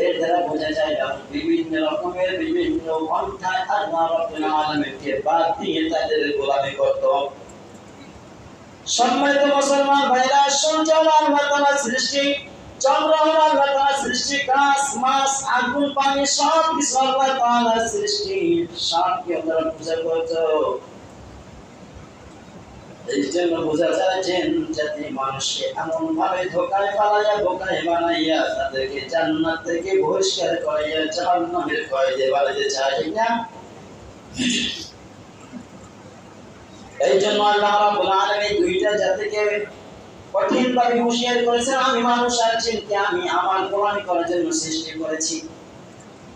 এর দ্বারা বোঝা যায় বিভিন্ন রকমের বিভিন্ন পন্থায় আল্লাহ রাব্বুল আলামিনকে বাদ দিয়ে তাদের গোলামি করত। সম্মানিত মুসলমান ভাইরা সূর্য আল্লাহ সৃষ্টি, চন্দ্র আল্লাহ সৃষ্টি, গাছ, মাছ, আগুন, পানি সব কিছু সৃষ্টি। সবকে আপনারা পূজা করছ এই জন্য বোঝা ভাবে হুঁশিয়ার করেছেন, আমি মানুষ আর আমি আমার গোলামি করার জন্য সৃষ্টি করেছি।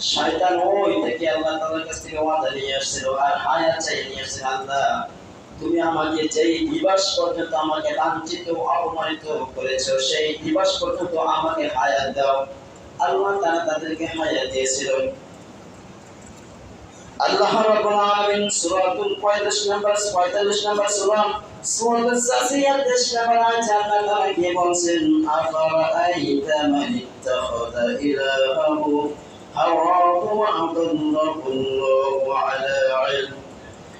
শয়তান ওই থেকে আল্লাহ তাআলার কাছ থেকে ওয়াদা নিয়ে আসছিল আর হায়াত চাই নিয়ে আসছিল, আল্লাহ। তুমি আমাকে যেই দিবস পর্যন্ত আমাকে লাঞ্ছিত অপমানিত করেছ, সেই দিবস পর্যন্ত আমাকে হায়াত দাও। আল্লাহ তাআলা তাদেরকে হায়াত দিয়েছিল। আল্লাহ রাব্বুল আলামিন সূরাতুল 45 নম্বর 45 নম্বর সূরা, সূরাতুল সাসিয়াত 23 নম্বর আয়াত আল্লাহ তাআলা কি বলছেন আফারাআইতা মান ইত্তাখাযা ইলাহাহু হাওয়াহু ওয়া আদাল্লাহু আলা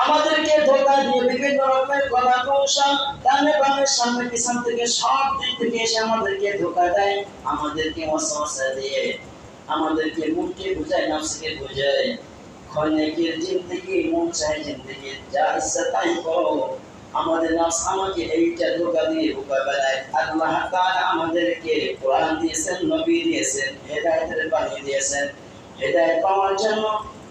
আমাদেরকে ধোকা দিয়ে বিভিন্ন রকমের কলা কৌশল ডানে বামে সামনে পিছন থেকে সব দিক থেকে এসে আমাদেরকে ধোকা দেয়, আমাদেরকে ওয়াসওয়াসা দিয়ে, আমাদেরকে মুখকে বুঝায়, নফসকে বুঝায়। খনেকের জিন্দেগি, মন চায় জিন্দেগি, যা ইচ্ছা তাই করো। আমাদের নফস আমাকে এইটা ধোকা দিয়ে বোকা বানায়। আল্লাহ আমাদেরকে কোরআন দিয়েছেন, নবী দিয়েছেন, হেদায়েতের বাণী দিয়েছেন। হেদায়েত পাওয়ার জন্য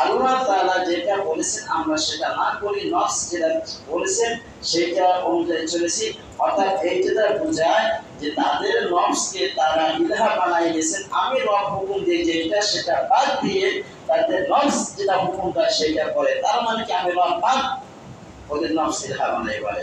আল্লাহ তাআলা যেটা বলেছেন আমরা সেটা না করি, নফস যেটা বলেছেন সেটা অনুযায়ী চলেছি। অর্থাৎ দ্বারা বোঝায় যে তাদের নফসকে তারা ইলাহা বানাই দিয়েছেন আমি রব হুকুম দিয়ে যেটা সেটা বাদ দিয়ে তাদের নফস যেটা হুকুম দেয় সেটা করে। তার মানে কি আমি রব বাদ? ওদের নফস ইলাহা বানাই বলে।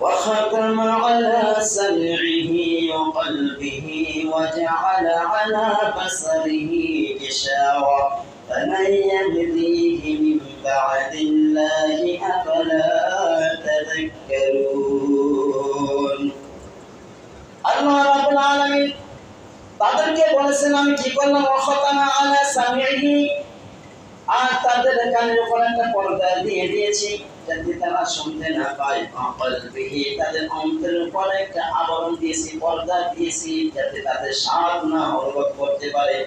وختم على سمعه وقلبه وجعل على بصره غشاوة فمن يهديه من بعد الله أفلا تذكرون আল্লাহ রাব্বুল আলামিন তাদেরকে বলেছেন আমি কি করলাম ওয়াখাতানা আলা সামিহি আর তাদের কানের উপর একটা পর্দা দিয়ে দিয়েছি যাতে তারা শুনতে না পায় কলবিহি তাদের অন্তরের উপর একটা আবরণ দিয়েছি পর্দা দিয়েছি যাতে তাদের স্বাদ না অনুভব করতে পারে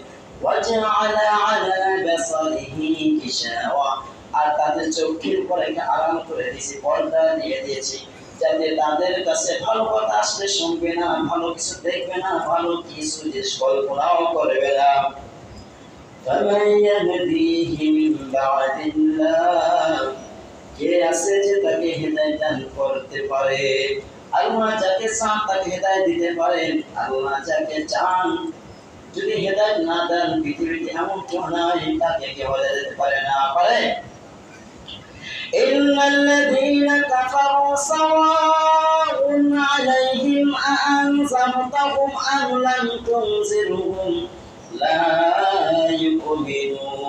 وجعل على بصره غشاوة আর তাদের চোখের উপর একটা আরাম করে দিয়েছি পর্দা দিয়ে দিয়েছি যাতে তাদের কাছে ভালো কথা আসলে শুনবে না ভালো কিছু দেখবে না ভালো কিছু যে কল্পনাও করবে না فمن يهديه من بعد الله কে আছে যে তাকে হেদায়েত দান করতে পারে আল্লাহ যাকে চান তাকে হেদায়েত দিতে পারেন আল্লাহ যাকে চান যদি হেদায়েত না দেন পৃথিবীতে এমন কেউ নাই তাকে কেউ হেদায়েত দিতে পারে না পারে إن الذين كفروا سواء عليهم أأنذرتهم أم لم تنذرهم لا يؤمنون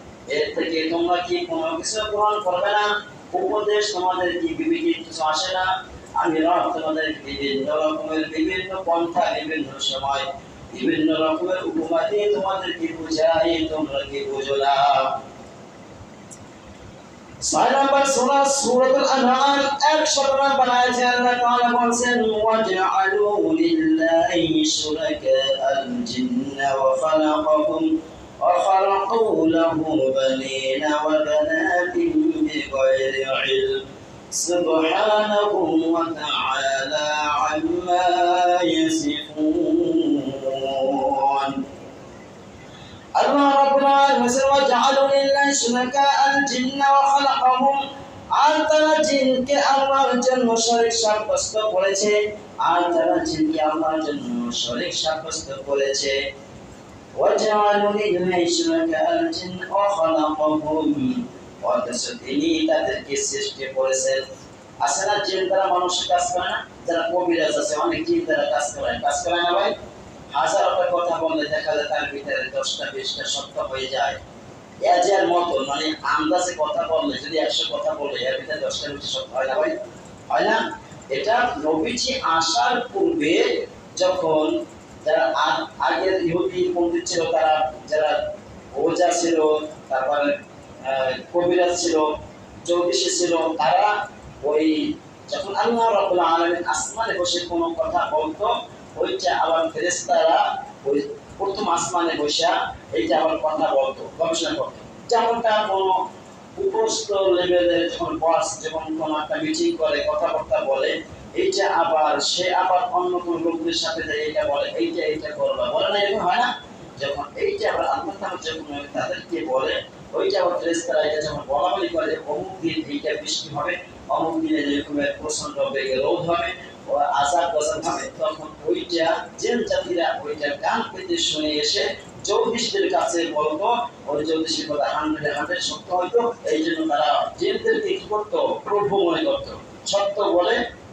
এর থেকে তোমরা কি কোনো কিছু গ্রহণ করবে না? উপদেশ তোমাদের কি বিবেকে কিছু আসে না? আমি রব তোমাদের বিভিন্ন রকমের বিভিন্ন পন্থা, বিভিন্ন সময়, বিভিন্ন রকমের উপমা দিয়ে তোমাদেরকে বুঝাই, তোমরা কি বুঝো না? ছয় নম্বর সূরা, সূরাতুল আনআম 100 নম্বর আয়াতে আল্লাহ তাআলা বলেন ওয়াজআলু লিল্লাহি শুরাকা আল জিন্না ওয়া খালাকাকুম له بنين وبنات بغير علم سبحانه وتعالى عما يصفون আল্লাহ রাব্বুল আলামিন ওয়াজআলু লিল্লাহি শুরাকা আল জিন্না ওয়া খালাকাহুম আর তারা জিনকে আল্লাহর জন্য শরীক সাব্যস্ত করেছে আর তারা জিনকে আল্লাহর জন্য শরীক সাব্যস্ত করেছে আল জিন্না ওয়া খালাকাহুম অথচ তিনি তাদেরকে সৃষ্টি করেছেন আছে না জিন তারা মানুষের কাজ করে না, যারা কবিরাজ আছে অনেক জিন তারা কাজ করে কাজ করে না ভাই? হাজারটা কথা বললে দেখা যায় তার ভিতরে দশটা, বিশটা সত্য হয়ে যায়। এজের মতো মানে আন্দাজে কথা বললে, যদি একশো কথা বলে, এর ভিতরে দশটা বেশি সত্য হয় না ভাই? হয় না? এটা নবীজি আসার পূর্বে যখন যারা আগের ইহুদি পণ্ডিত ছিল তারা, যারা ওজা ছিল, তারপরে কবিরাজ ছিল ছিল, তারা ওই যখন আল্লাহ আসমানে বসে কোনো কথা বলতো আবার ওই প্রথম আসমানে বসে এইটা আবার কথা বলতো, গবেষণা করতো। যেমনটা কোনো উপস্থ লেভেলের যখন বস যখন কোনো একটা মিটিং করে, কথাবার্তা বলে এইটা আবার, সে আবার অন্য কোন লোকদের সাথে যায়, এইটা বলে, এইটা এইটা করবা বলে না, এরকম হয় না? যখন এইটা আবার আল্লাহ তাআলা যখন তাদেরকে বলে, ওইটা আবার ফেরেশতারা এটা যখন বলা করে অমুক দিন এইটা বৃষ্টি হবে, অমুক দিনে যেরকমের প্রচণ্ড বেগে রোদ হবে ও আজাব গজব হবে, তখন ওইটা জেন জাতিরা ওইটা কান পেতে শুনে এসে জ্যোতিষদের কাছে বলতো, ওই জ্যোতিষের কথা হান্ড্রেড হান্ড্রেড সত্য হইতো এই জন্য তারা জেনদেরকে কি করতো? প্রভু মনে করতো। সত্য বলে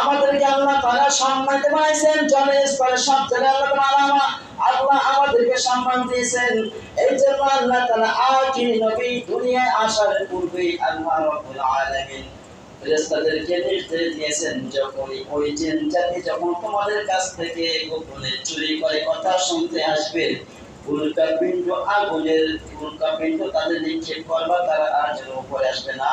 আমাদেরকে আল্লাহ তাআলা সম্মানিত বানাইছেন জনে স্তরে সব জায়গায় আল্লাহ আল্লাহ আমাদেরকে সম্মান দিয়েছেন। এই জন্য আল্লাহ তাআলা আখিরি নবী দুনিয়ায় আসার পূর্বেই আল্লাহ রাব্বুল আলামিন ফেরেশতাদেরকে নির্দেশ দিয়েছেন, যখন ওই জিন জাতি যখন তোমাদের কাছ থেকে গোপনে চুরি করে কথা শুনতে আসবে, উল্কাপিণ্ড আগুনের, উল্কাপিণ্ড তাদের নিক্ষেপ করবা, তারা আর যেন উপরে আসবে না।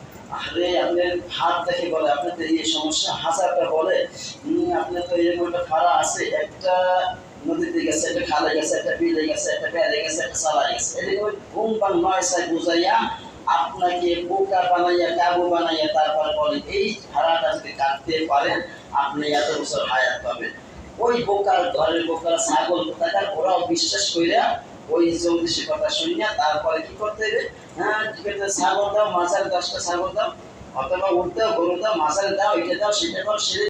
আরে আপনার দেখে বলে, আপনার তো এই সমস্যা। হাজারটা বলে আপনার তো এরকম একটা ফাড়া আছে, একটা নদীতে গেছে, একটা খালে গেছে, একটা বিলে গেছে, একটা বেড়ে গেছে, একটা গেছে। এরকম বুঝাইয়া আপনাকে বোকা বানাইয়া কাবু বানাইয়া তারপর বলে, এই ভাড়াটা যদি কাটতে পারেন, আপনি এত বছর হায়াত পাবেন। ওই বোকার, ঘরের বোকার ছাগল ওরাও বিশ্বাস কইরা ওই চৌত্রিশে কথা শুনিয়া তারপরে কি করতে হবে? হ্যাঁ ঠিক আছে, ছাগল দাও, মাছের দশটা ছাগল দাও, অথবা উঠতে গরু দাও, মাছের দাও, এটা দাও, সেটা দাও, সেটা